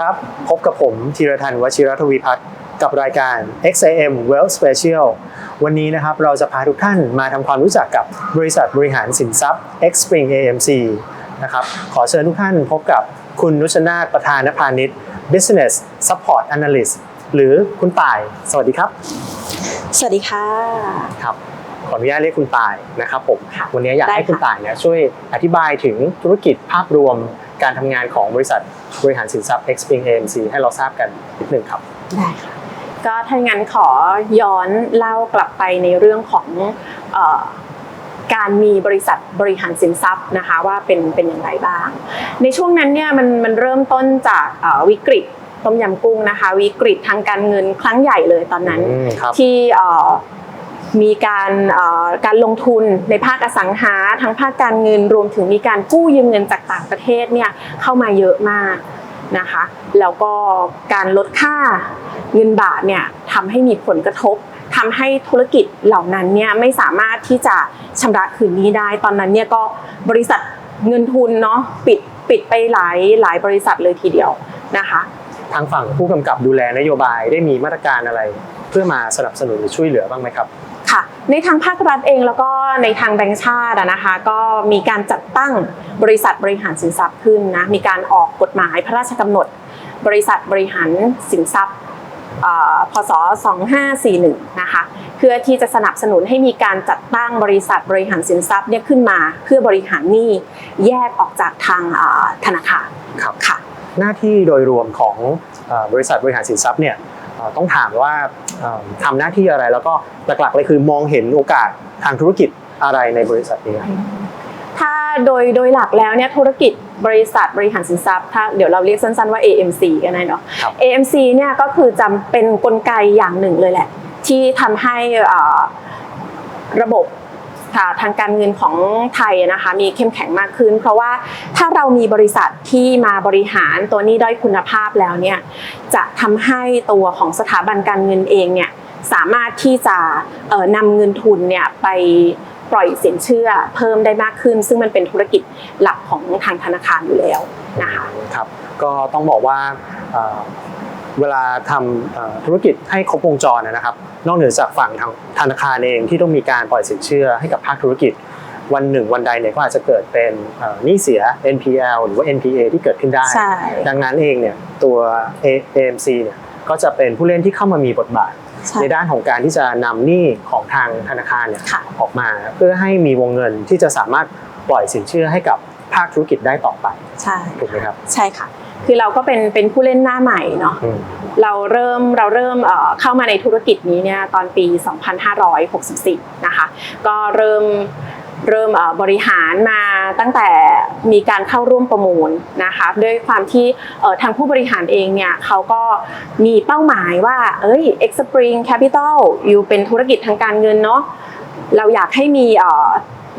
วัสดีครับ พบกับผมธีรทันวชิรทวีพัฒน์กับรายการ XAM Wealth Special วันนี้นะครับเราจะพาทุกท่านมาทำความรู้จักกับบริษัทบริหารสินทรัพย์ X Spring AMC นะครับขอเชิญทุกท่านพบกับคุณนุชนาถประธานพาณิชย์ Business Support Analyst หรือคุณต่าย สวัสดีครับ สวัสดีค่ะครับขออนุญาตเรียกคุณต่ายนะครับผมค่ะวันนี้อยากได้ให้คุณค่ะต่ายเนี่ยช่วยอธิบายถึงธุรกิจภาพรวม การทำงานของบริษัทบริหารสินทรัพย์ X Spring AMC ให้เราทราบกันนิดหนึ่งครับ ได้ค่ะก็ถ้างั้นขอย้อนเล่ากลับไปในเรื่องของเออการมีบริษัทบริหารสินทรัพย์นะคะว่าเป็นเป็นอย่างไรบ้าง ในช่วงนั้นเนี่ยมันมันเริ่มต้นจากเอ่อวิกฤตต้มยำกุ้งนะคะ วิกฤตทางการเงินครั้งใหญ่เลยตอนนั้นอืมครับที่เอ่อ มีการการลงทุนในภาคอสังหาทั้งภาคการเงินรวมถึงมีการกู้ยืมเงินจากต่างประเทศเนี่ยเข้ามาเยอะมากนะคะแล้วก็การลดค่าเงินบาทเนี่ยทำให้มีผลกระทบทำให้ธุรกิจเหล่านั้นเนี่ยไม่สามารถที่จะชำระคืนหนี้ได้ ตอนนั้นเนี่ยก็บริษัทเงินทุนเนาะปิดปิดไปหลายหลายบริษัทเลยทีเดียวนะคะทางฝั่งผู้กำกับดูแลนโยบายได้มีมาตรการอะไร เพื่อมาสนับสนุนหรือช่วยเหลือบ้างไหมครับ ค่ะในทางภาครัฐเองแล้วก็ในทางแบงก์ชาติอะนะคะก็มีการจัดตั้งบริษัทบริหารสินทรัพย์ขึ้นนะมีการออกกฎหมายพระราชกำหนด บริษัทบริหารสินทรัพย์เอ่อพศ 2541 นะคะ เพื่อที่จะสนับสนุนให้มีการจัดตั้งบริษัทบริหารสินทรัพย์เนี่ยขึ้นมา เพื่อบริหารหนี้แยกออกจากทางอ่าธนาคารครับค่ะ หน้าที่โดยรวมของเอ่อบริษัทบริหารสินทรัพย์เนี่ยเอ่อ ต้องถามว่าเอ่อทำหน้าที่อะไรแล้วก็หลักๆเลยคือมองเห็นโอกาสทางธุรกิจอะไรในบริษัทนี้ครับถ้าโดยโดยหลักแล้วเนี่ยธุรกิจบริษัทบริหารสินทรัพย์ถ้าเดี๋ยวเราเรียกสั้นๆว่า AMC กันได้เนาะครับ AMC เนี่ยก็คือจำเป็นกลไกอย่างหนึ่งเลยแหละ ที่ทำให้เอ่อระบบค่ะ ทางการเงินของไทยนะคะมีเข้มแข็งมากขึ้น เพราะว่าถ้าเรามีบริษัทที่มาบริหารตัวนี้ด้อยคุณภาพแล้วเนี่ยจะทำให้ตัวของสถาบันการเงินเองเนี่ยสามารถที่จะนำเงินทุนเนี่ยไปปล่อยสินเชื่อเพิ่มได้มากขึ้น ซึ่งมันเป็นธุรกิจหลักของทางธนาคารอยู่แล้วนะคะครับก็ต้องบอกว่าเวลาทำธุรกิจให้ครบวงจรนะครับ นอกเหนือจากฝั่งทางธนาคารเองที่ต้องมีการปล่อยสินเชื่อให้กับภาคธุรกิจ วันหนึ่งวันใดเนี่ยก็อาจจะเกิดเป็นเอ่อหนี้เสีย NPL หรือว่า NPA ที่เกิดขึ้นได้ใช่ดังนั้นเองเนี่ยตัว A- AMC เนี่ยก็จะเป็นผู้เล่นที่เข้ามามีบทบาทใช่ในด้านของการที่จะนำหนี้ของทางธนาคารเนี่ยค่ะออกมา เพื่อให้มีวงเงินที่จะสามารถปล่อยสินเชื่อให้กับภาคธุรกิจได้ต่อไป ใช่ถูกไหมครับ ใช่ค่ะ คือเราก็เป็นเป็นผู้เล่นหน้าใหม่เนาะอืมเราเริ่มเราเริ่มเอ่อเข้ามาในธุรกิจนี้เนี่ยตอนปี 2564 นะคะ ก็เริ่มเริ่มเอ่อบริหารมาตั้งแต่มีการเข้าร่วมประมูลนะคะด้วยความที่เอ่อทางผู้บริหารเองเนี่ยเขาก็มีเป้าหมายว่าเอ้ย X Spring Capital อยู่เป็นธุรกิจทางการเงินเนาะเราอยากให้มีเอ่อ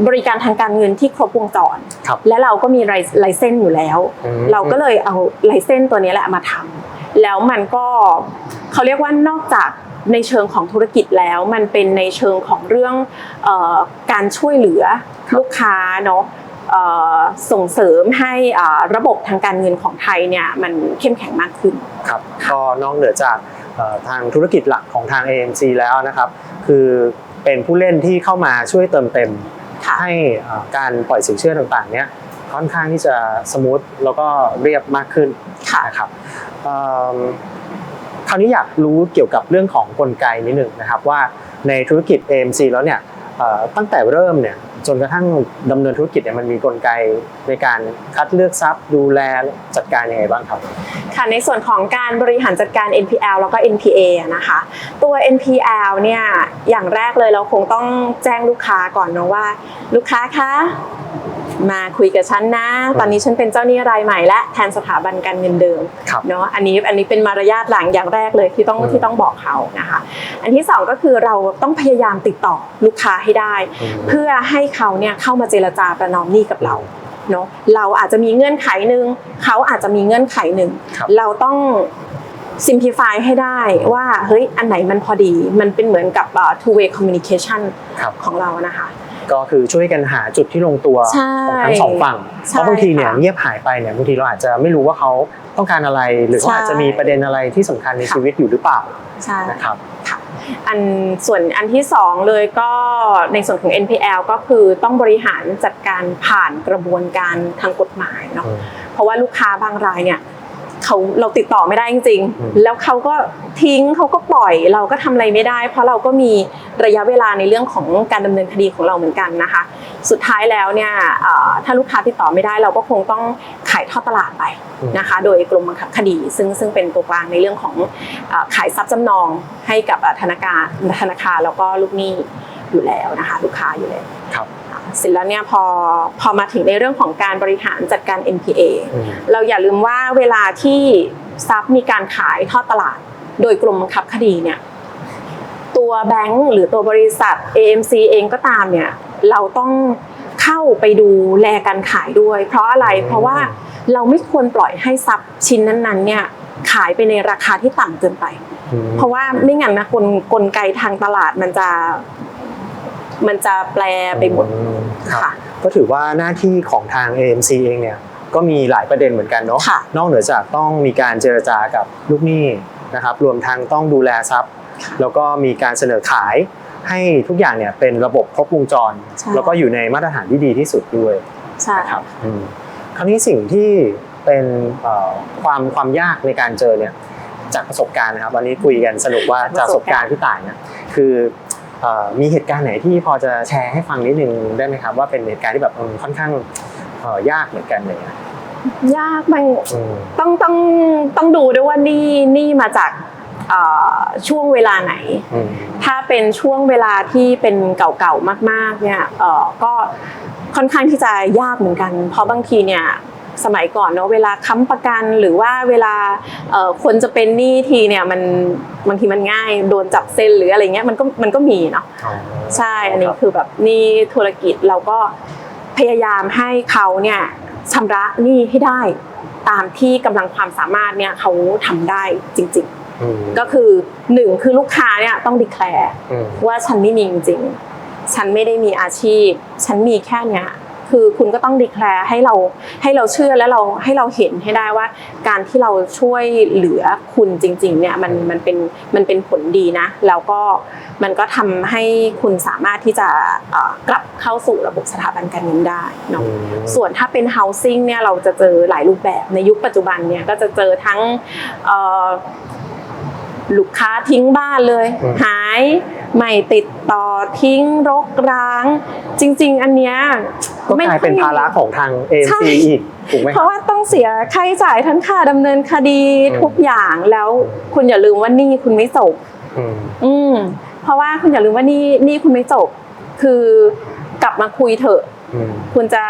บริการทางการเงินที่ครบวงจร ครับ และเราก็มีไลเซนส์อยู่แล้ว อืม เราก็เลยเอาไลเซนส์ตัวนี้แหละมาทำแล้วมันก็เขาเรียกว่านอกจากในเชิงของธุรกิจแล้ว มันเป็นในเชิงของเรื่องเออการช่วยเหลือครับลูกค้าเนาะเอ่อส่งเสริมให้อ่าระบบทางการเงินของไทยเนี่ยมันเข้มแข็งมากขึ้น ครับก็นอกเหนือจากเอ่อทางธุรกิจหลักของทาง AMC แล้วนะครับ คือเป็นผู้เล่นที่เข้ามาช่วยเติมเต็มค่ะ ให้เอ่อการปล่อยสินเชื่อต่างๆเนี้ยค่อนข้างที่จะสมูทแล้วก็เรียบมากขึ้นค่ะนะครับเอิ่มคราวนี้อยากรู้เกี่ยวกับเรื่องของกลไกนิดหนึ่งนะครับว่าในธุรกิจ AMC แล้วเนี่ยเอ่อ ตั้งแต่เริ่มเนี่ยจนกระทั่งดำเนินธุรกิจเนี่ยมันมีกลไกในการคัดเลือกทรัพย์ ดูแลจัดการยังไงบ้างครับค่ะในส่วนของการบริหารจัดการ NPL แล้วก็ NPA นะคะตัว NPL เนี่ยอย่างแรกเลยเราคงต้องแจ้งลูกค้าก่อนเนาะว่า ลูกค้าคะ มาคุยกับฉันนะ ตอนนี้ฉันเป็นเจ้าหนี้รายใหม่และแทนสถาบันการเงินเดิมครับเนาะอันนี้อันนี้เป็นมารยาทหลังอย่างแรกเลยที่ต้องอืมที่ต้องบอกเขานะคะ อันที่สองก็คือเราต้องพยายามติดต่อลูกค้าให้ได้อืมเพื่อให้เขาเนี่ยเข้ามาเจรจาประนอมหนี้กับเราเนาะเราอาจจะมีเงื่อนไขหนึ่งเขาอาจจะมีเงื่อนไขหนึ่งครับเราต้อง simplify ให้ได้ว่าเฮ้ยอันไหนมันพอดี มันเป็นเหมือนกับเอ่อ two way communication ครับของเรานะคะ ก็คือช่วยกันหาจุดที่ลงตัวใช่ของทั้งสองฝั่งใช่เพราะบางทีเนี่ยค่ะเงียบหายไปเนี่ยบางทีเราอาจจะไม่รู้ว่าเขาต้องการอะไร หรือเขาใช่อาจจะมีประเด็นอะไรที่สำคัญในค่ะชีวิตอยู่หรือเปล่าใช่นะครับอันส่วนอันที่สองเลยก็ในส่วนของ NPL ก็คือต้องบริหารจัดการผ่านกระบวนการทางกฎหมายเนาะเพราะว่าลูกค้าบางรายเนี่ย เขาเราติดต่อไม่ได้จริงอืมๆแล้วเขาก็ทิ้งเขาก็ปล่อยเราก็ทำอะไรไม่ได้ เพราะเราก็มีระยะเวลาในเรื่องของการดำเนินคดีของเราเหมือนกันนะคะ สุดท้ายแล้วเนี่ยเอ่อถ้าลูกค้าติดต่อไม่ได้เราก็คงต้องขายทอดตลาดไปนะคะ โดยกรมบังคับคดี ซึ่งซึ่งเป็นตัวกลางในเรื่องของเอ่อขายทรัพย์จำนองให้กับเอ่อธนาคารธนาคารแล้วก็ลูกหนี้อยู่แล้วนะคะ ลูกค้าอยู่แล้วครับ เสร็จแล้วเนี่ยพอพอมาถึงในเรื่องของการบริหารจัดการ NPA อืมเราอย่าลืมว่าเวลาที่ทรัพย์มีการขายทอดตลาด โดยกรมบังคับคดีเนี่ยตัวแบงก์หรือตัวบริษัท AMC เองก็ตามเนี่ยเราต้องเข้าไปดูแลการขายด้วย เพราะอะไรอืมเพราะว่าเราไม่ควรปล่อยให้ทรัพย์ชิ้นนั้นๆเนี่ยขายไปในราคาที่ต่ำเกินไปอืมเพราะว่าไม่งั้นนะกลกลไกทางตลาดมันจะ มันจะแปลไปหมดอืมครับค่ะ ก็ถือว่าหน้าที่ของทาง AMC เองเนี่ยก็มีหลายประเด็นเหมือนกันเนาะค่ะนอกเหนือจากต้องมีการเจรจากับลูกหนี้นะครับ รวมทั้งต้องดูแลทรัพย์ แล้วก็มีการเสนอขายให้ทุกอย่างเนี่ยเป็นระบบครบวงจรใช่แล้วก็อยู่ในมาตรฐานที่ดีที่สุดด้วยใช่นะครับอืมคราวนี้สิ่งที่เป็นเอ่อความความยากในการเจอเนี่ยจากประสบการณ์นะครับวันนี้คุยกันสนุกว่าจากประสบการณ์ที่ต่างเนี่ยคือเอ่อ มีเหตุการณ์ไหนที่พอจะแชร์ให้ฟังนิดนึงได้ไหมครับว่าเป็นเหตุการณ์ที่แบบเออค่อนข้างเอ่อยากเหมือนกันเลยอะยากมันอืมต้องต้องต้องดูด้วยว่านี่นี่มาจากเอ่อช่วงเวลาไหนอืมถ้าเป็นช่วงเวลาที่เป็นเก่าๆมาก ๆ เนี่ยเอ่อก็ค่อนข้างที่จะยากเหมือนกัน เพราะบางทีเนี่ย สมัยก่อนเนาะเวลาค้ำประกันหรือว่าเวลาเอ่อคนจะเป็นหนี้ทีเนี่ยมันบางทีมันง่ายโดนจับเซ็นหรืออะไรเงี้ยมันก็มันก็มีเนาะอ๋อใช่อันนี้รับคือแบบหนี้ธุรกิจเราก็พยายามให้เขาเนี่ยชำระหนี้ให้ได้ตามที่กำลังความสามารถเนี่ยเขาทำได้จริงอืมๆก็คือหนึ่งคือลูกค้าเนี่ยต้องดีแคลร์อืมว่าฉันไม่มีจริงๆฉันไม่ได้มีอาชีพ ฉันมีแค่เนี้ย คือคุณก็ต้องดีแคลร์ให้เราให้เราเชื่อและเราให้เราเห็นให้ได้ว่า การที่เราช่วยเหลือคุณจริงๆเนี่ยมันมันเป็นมันเป็นผลดีนะ แล้วก็มันก็ทำให้คุณสามารถที่จะเอ่อกลับเข้าสู่ระบบสถาบันการเงินได้เนาะอืมส่วนถ้าเป็น housing เนี่ยเราจะเจอหลายรูปแบบในยุคปัจจุบันเนี่ยก็จะเจอทั้งเอ่อ ลูกค้าทิ้งบ้านเลยอืมหายไม่ติดต่อทิ้งรกร้าง จริง ๆ อันเนี้ยก็กลายเป็นภาระของทางใช่ AMC อีกถูกไหมเพราะว่าต้องเสียค่าใช้จ่ายทั้งค่าดำเนินคดีอืมทุกอย่างแล้วคุณอย่าลืมว่าหนี่คุณไม่จบอืมอืมเพราะว่าคุณอย่าลืมว่าหนี่นี่คุณไม่จบ คือกลับมาคุยเถอะอืมคุณจะ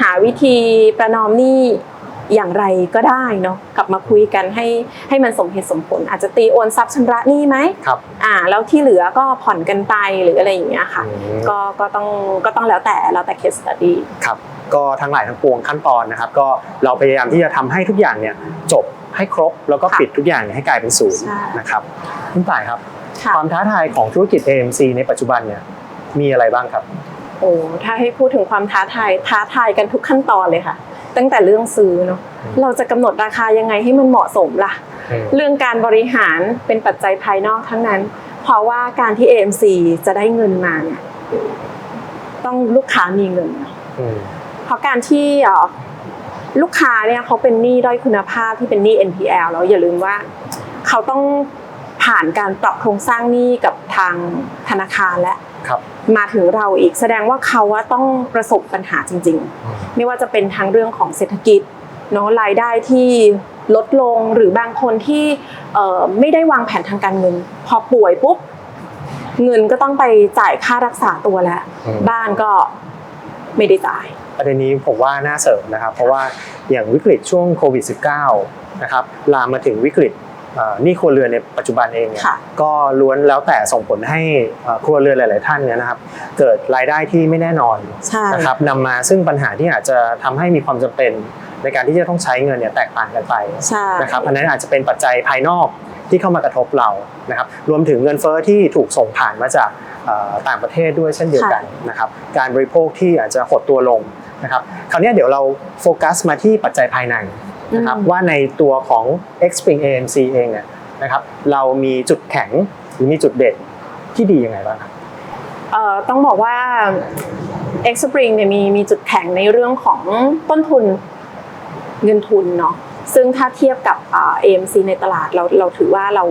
หาวิธีประนอมหนี้ อย่างไรก็ได้เนาะกลับมาคุยกันให้ให้มันสมเหตุสมผล อาจจะตีโอนทรัพย์ชำระหนี้ไหมครับอ่าแล้วที่เหลือก็ผ่อนกันไปหรืออะไรอย่างเงี้ยค่ะอืมก็ก็ต้องก็ต้องแล้วแต่แล้วแต่ case study ครับก็ทั้งหลายทั้งปวงขั้นตอนนะครับ ก็เราพยายามที่จะทำให้ทุกอย่างเนี่ยจบให้ครบแล้วก็ค่ะปิดทุกอย่างเนี่ยให้กลายเป็นศูนย์ใช่นะครับคุณต่ายครับค่ะความท้าทายของธุรกิจ AMC ในปัจจุบันเนี่ยมีอะไรบ้างครับโอ้ถ้าให้พูดถึงความท้าทายท้าทายกันทุกขั้นตอนเลยค่ะ ตั้งแต่เรื่องซื้อเนาะอืมเราจะกำหนดราคายังไงให้มันเหมาะสมล่ะ เรื่องการบริหารเป็นปัจจัยภายนอกทั้งนั้น เพราะว่าการที่ AMC จะได้เงินมาเนี่ยต้องลูกค้ามีเงินอืมเพราะการที่เอ่อลูกค้าเนี่ยเขาเป็นหนี้ด้อยคุณภาพที่เป็นหนี้ NPL แล้วอย่าลืมว่าเขาต้องผ่านการปรับโครงสร้างหนี้กับทางธนาคารและครับ มาถึงเราอีกแสดงว่าเขาว่าต้องประสบปัญหาจริง ๆ ไม่ว่าจะเป็นทั้งเรื่องของเศรษฐกิจเนาะรายได้ที่ลดลงหรือบางคนที่เอ่อไม่ได้วางแผนทางการเงิน พอป่วยปุ๊บเงินก็ต้องไปจ่ายค่ารักษาตัวแล้วอืมบ้านก็ไม่ได้จ่าย ประเด็นนี้ผมว่าน่าเสริมนะครับ เพราะว่าอย่างวิกฤตช่วงโควิด -19 นะครับลามมาถึงวิกฤตเอ่อห นี้ครัวเรือนในปัจจุบันเองเนี่ยค่ะก็ล้วนแล้วแต่ส่งผลให้เอ่อครัวเรือนหลาย ๆ ท่านเนี่ยนะครับ เกิดรายได้ที่ไม่แน่นอนใช่นะครับนำมาซึ่งปัญหาที่อาจจะทำให้มีความจำเป็นในการที่จะต้องใช้เงินเนี่ยแตกต่างกันไปใช่นะครับอันนั้นอาจจะเป็นปัจจัยภายนอกที่เข้ามากระทบเรานะครับ รวมถึงเงินเฟ้อที่ถูกส่งผ่านมาจากเอ่อต่างประเทศด้วยเช่นเดียวกันนะครับ การบริโภคที่อาจจะหดตัวลงนะครับ คราวเนี้ยเดี๋ยวเราโฟกัสมาที่ปัจจัยภายใน นะครับอืมว่าในตัวของ X Spring AMC เองเนี่ยนะครับเรามีจุดแข็งหรือมีจุดเด่นที่ดียังไงบ้างครับเอ่อต้องบอกว่า X Spring เนี่ยมีมีจุดแข็งในเรื่องของต้นทุนเงินทุนเนาะซึ่งถ้าเทียบกับอ่า AMC ในตลาดเราเราถือว่าเรา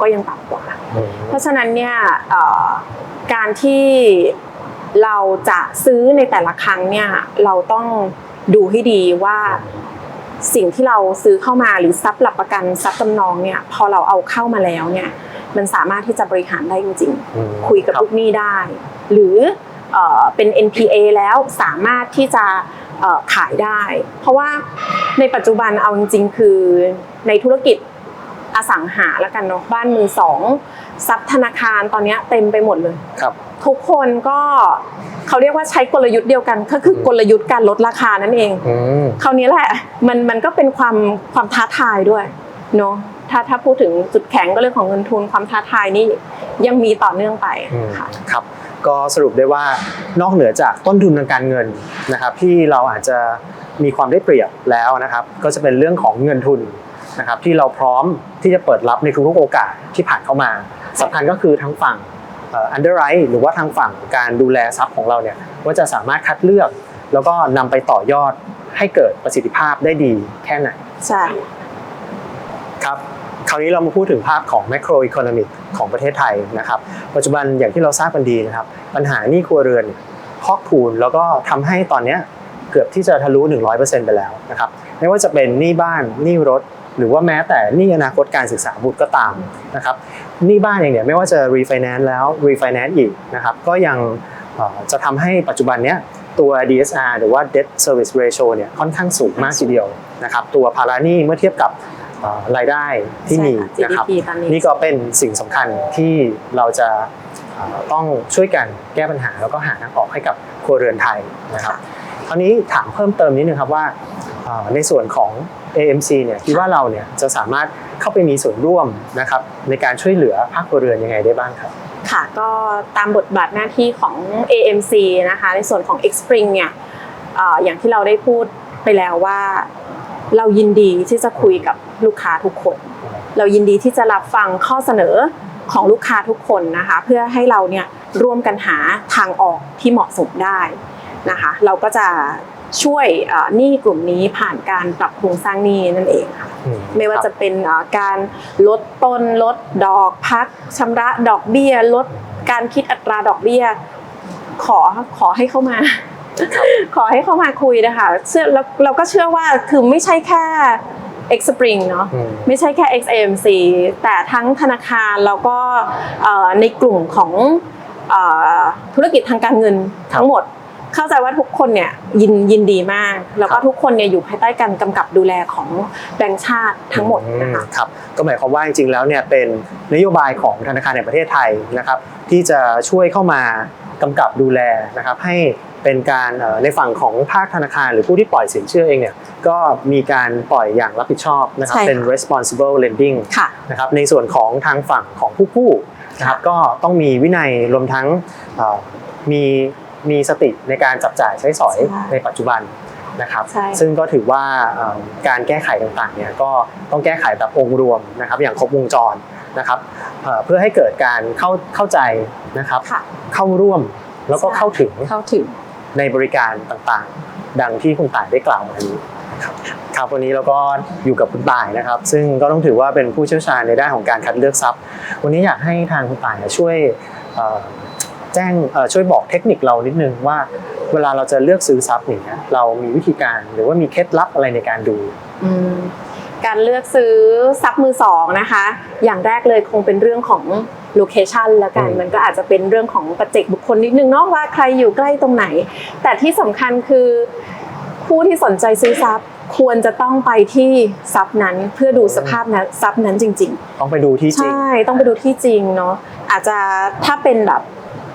ก็ยังต่ำกว่า เพราะฉะนั้นเนี่ยเอ่อการที่เราจะซื้อในแต่ละครั้งเนี่ยเราต้องดูให้ดีว่า สิ่งที่เราซื้อเข้ามาหรือทรัพย์หลักประกันทรัพย์จำนองเนี่ยพอเราเอาเข้ามาแล้วเนี่ยมันสามารถที่จะบริหารได้จริงอืมๆคุยกับรับลูกหนี้ได้ หรือเอ่อเป็น NPA แล้วสามารถที่จะเอ่อขายได้ เพราะว่าในปัจจุบันเอาจริงๆ คือในธุรกิจ อสังหาแล้วกันเนาะบ้านมือสองทรัพย์ธนาคารตอนเนี้ยเต็มไปหมดเลยครับ ทุกคนก็เขาเรียกว่าใช้กลยุทธ์เดียวกันก็คือมกลยุทธ์การลดราคานั่นเองอืมคราวนี้แหละมันมันก็เป็นความความท้าทายด้วยเนาะถ้าถ้าพูดถึงจุดแข็งก็เรื่องของเงินทุนความท้าทายนี่ยังมีต่อเนื่องไปอืมค่ะครับ ก็สรุปได้ว่านอกเหนือจากต้นทุนทางการเงินนะครับที่เราอาจจะมีความได้เปรียบแล้วนะครับ ก็จะเป็นเรื่องของเงินทุน นะครับที่เราพร้อมที่จะเปิดรับในทุกๆโอกาสที่ผ่านเข้ามาสำคัญก็คือทางฝั่งอันเดอร์ไรท์หรือว่าทางฝั่งการดูแลทรัพย์ของเราเนี่ยว่าจะสามารถคัดเลือก แล้วก็นำไปต่อยอดให้เกิดประสิทธิภาพได้ดีแค่ไหนใช่ครับคราวนี้เรามาพูดถึงภาพของ macro economic ของประเทศไทยนะครับ ปัจจุบันอย่างที่เราทราบกันดีนะครับ ปัญหาหนี้ครัวเรือนพอกพูนแล้วก็ทำให้ตอนเนี้ยเกือบที่จะทะลุ 100%ไปแล้วนะครับไม่ว่าจะเป็นหนี้บ้านหนี้รถ หรือว่าแม้แต่หนี้อนาคตการศึกษาบุตรก็ตามนะครับหนี้บ้านเองเนี่ยไม่ว่าจะ refinance แล้ว refinance อีกนะครับก็ยังเอ่อจะทำให้ปัจจุบันเนี้ยตัว DSR หรือว่า debt service ratio เนี่ยค่อนข้างสูงมากทีเดียวนะครับตัวภาระหนี้เมื่อเทียบกับเอ่อรายได้ที่มีใช่ค่ะนะครับ GDP ตอนนี้นี่ก็เป็นสิ่งสำคัญที่เราจะเอ่อต้องช่วยกันแก้ปัญหาแล้วก็หาทางออกให้กับครัวเรือนไทยนะครับคราวนี้ถามเพิ่มเติมนิดนึงครับว่าเอ่อ ในส่วนของ AMC เนี่ยคิดว่าเราเนี่ยจะสามารถเข้าไปมีส่วนร่วมนะครับในการช่วยเหลือภาคครัวเรือนยังไงได้บ้างครับค่ะก็ตามบทบาทหน้าที่ของ AMC นะคะในส่วนของ X Spring เนี่ยเอ่ออย่างที่เราได้พูดไปแล้วว่า เรายินดีที่จะคุยกับลูกค้าทุกคน เรายินดีที่จะรับฟังข้อเสนอของลูกค้าทุกคนนะคะเพื่อให้เราเนี่ยร่วมกันหาทางออกที่เหมาะสมได้นะคะ เราก็จะ ช่วยเอ่อหนี้กลุ่มนี้ผ่านการปรับโครงสร้างหนี้นั่นเองค่ะอืไม่ว่าครับจะเป็นเอ่อการลดต้นลดดอกพักชำระดอกเบี้ย ลดการคิดอัตราดอกเบี้ย ขอขอให้เข้ามา ขอให้เข้ามาคุยนะคะเชื่อเราเราก็เชื่อว่าคือไม่ใช่แค่ X Spring เนาะอืมไม่ใช่แค่ XAMC แต่ทั้งธนาคารแล้วก็เอ่อในกลุ่มของเอ่อธุรกิจทางการเงินครับทั้งหมด เข้าใจว่าทุกคนเนี่ยยินยินดีมาก แล้วก็ครับทุกคนเนี่ยอยู่ภายใต้การกำกับดูแลของแบงก์ชาติทั้งหมดนะคะอืมครับก็หมายความว่าจริงๆแล้วเนี่ยเป็นนโยบายของธนาคารแห่งประเทศไทยนะครับ ที่จะช่วยเข้ามากำกับดูแลนะครับให้เป็นการเอ่อในฝั่งของภาคธนาคารหรือผู้ที่ปล่อยสินเชื่อเองเนี่ยก็มีการปล่อยอย่างรับผิดชอบนะครับใช่ค่ะเป็น responsible lending ค่ะนะครับในส่วนของทางฝั่งของผู้กู้นะครับก็ต้องมีวินัยรวมทั้งเอ่อมี มีสติในการจับจ่ายใช้สอยใช่ในปัจจุบันนะครับ ใช่ ซึ่งก็ถือว่าเอ่อการแก้ไขต่างๆเนี่ยก็ต้องแก้ไขแบบองค์รวมนะครับ อย่างครบวงจรนะครับเอ่อเพื่อให้เกิดการเข้าเข้าใจนะครับ ค่ะ เข้าร่วมแล้วก็ใช่ เข้าถึงเข้าถึง ในบริการต่างๆ ดังที่คุณต่ายได้กล่าวมานี้ครับครับวันนี้เราก็อยู่กับคุณต่ายนะครับ ซึ่งก็ต้องถือว่าเป็นผู้เชี่ยวชาญในด้านของการคัดเลือกทรัพย์ วันนี้อยากให้ทางคุณต่ายช่วยเอ่อ แจ้งเอ่อช่วยบอกเทคนิคเรานิดนึงว่า เวลาเราจะเลือกซื้อทรัพย์อย่างเงี้ยเรามีวิธีการหรือว่ามีเคล็ดลับอะไรในการดูอืมการเลือกซื้อทรัพย์มือสองนะคะ อย่างแรกเลยคงเป็นเรื่องของโลเคชันละกันอืมมันก็อาจจะเป็นเรื่องของปัจเจกบุคคลนิดนึงเนาะว่าใครอยู่ใกล้ตรงไหน แต่ที่สำคัญคือผู้ที่สนใจซื้อทรัพย์ควรจะต้องไปที่ทรัพย์นั้นเพื่อดูสภาพนั้นทรัพย์นั้นจริง ๆ ต้องไปดูที่จริง ใช่ ต้องไปดูที่จริงเนาะอาจจะถ้าเป็นแบบ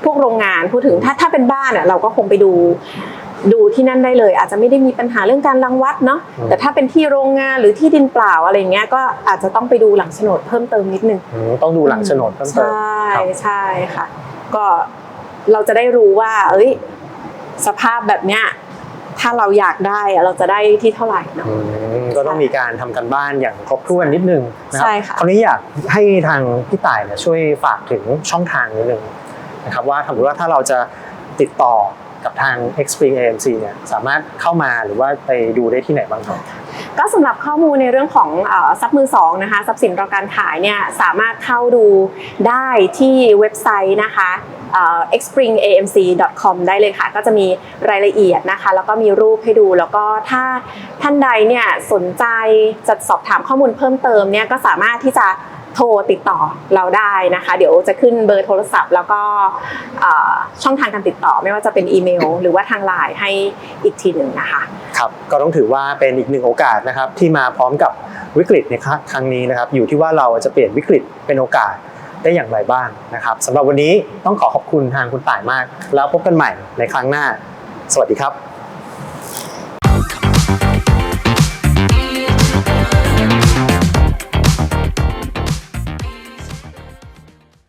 พวกโรงงานพูดถึงถ้าถ้าเป็นบ้านอะเราก็คงไปดูดูที่นั่นได้เลย อาจจะไม่ได้มีปัญหาเรื่องการรังวัดเนาะอืมแต่ถ้าเป็นที่โรงงานหรือที่ดินเปล่าอะไรเงี้ยก็อาจจะต้องไปดูหลังโฉนดเพิ่มเติมนิดนึงอืมต้องดูหลังโฉนดเพิ่มใชเติม่ครับใช่ค่ะ ก็เราจะได้รู้ว่า เอ้ย สภาพแบบเนี้ยถ้าเราอยากได้อะเราจะได้ที่เท่าไหร่เนาะอืมก็ต้องมีการทำกันบ้านอย่างครบถ้วนนิดนึงนะครัใช่ค่ะคราวนี้อยากให้ทางพี่ต่ายเนี่ยช่วยฝากถึงช่องทางนิดนึง นะครับว่าสมมติว่าถ้าเราจะติดต่อกับทาง Xpring AMC เนี่ยสามารถเข้ามาหรือว่าไปดูได้ที่ไหนบ้างครับก็สำหรับข้อมูลในเรื่องของทรัพย์มือสองนะคะทรัพย์สินรอการขายเนี่ยสามารถเข้าดูได้ที่เว็บไซต์นะคะ xspringamc.com ได้เลยค่ะ ก็จะมีรายละเอียดนะคะ แล้วก็มีรูปให้ดูแล้วก็ถ้าท่านใดเนี่ยสนใจจะสอบถามข้อมูลเพิ่มเติมเนี่ยก็สามารถที่จะ โทรติดต่อเราได้นะคะ เดี๋ยวจะขึ้นเบอร์โทรศัพท์ แล้วก็ช่องทางการติดต่อไม่ว่าจะเป็นอีเมล หรือว่าทางไลน์ให้อีกทีหนึ่งนะคะครับก็ต้องถือว่าเป็นอีกหนึ่งโอกาสนะครับที่มาพร้อมกับวิกฤตในครั้งนี้นะครับ อยู่ที่ว่าเราจะเปลี่ยนวิกฤตเป็นโอกาสได้อย่างไรบ้างนะครับสำหรับวันนี้ต้องขอขอบคุณทางคุณต่ายมาก แล้วพบกันใหม่ในครั้งหน้า สวัสดีครับ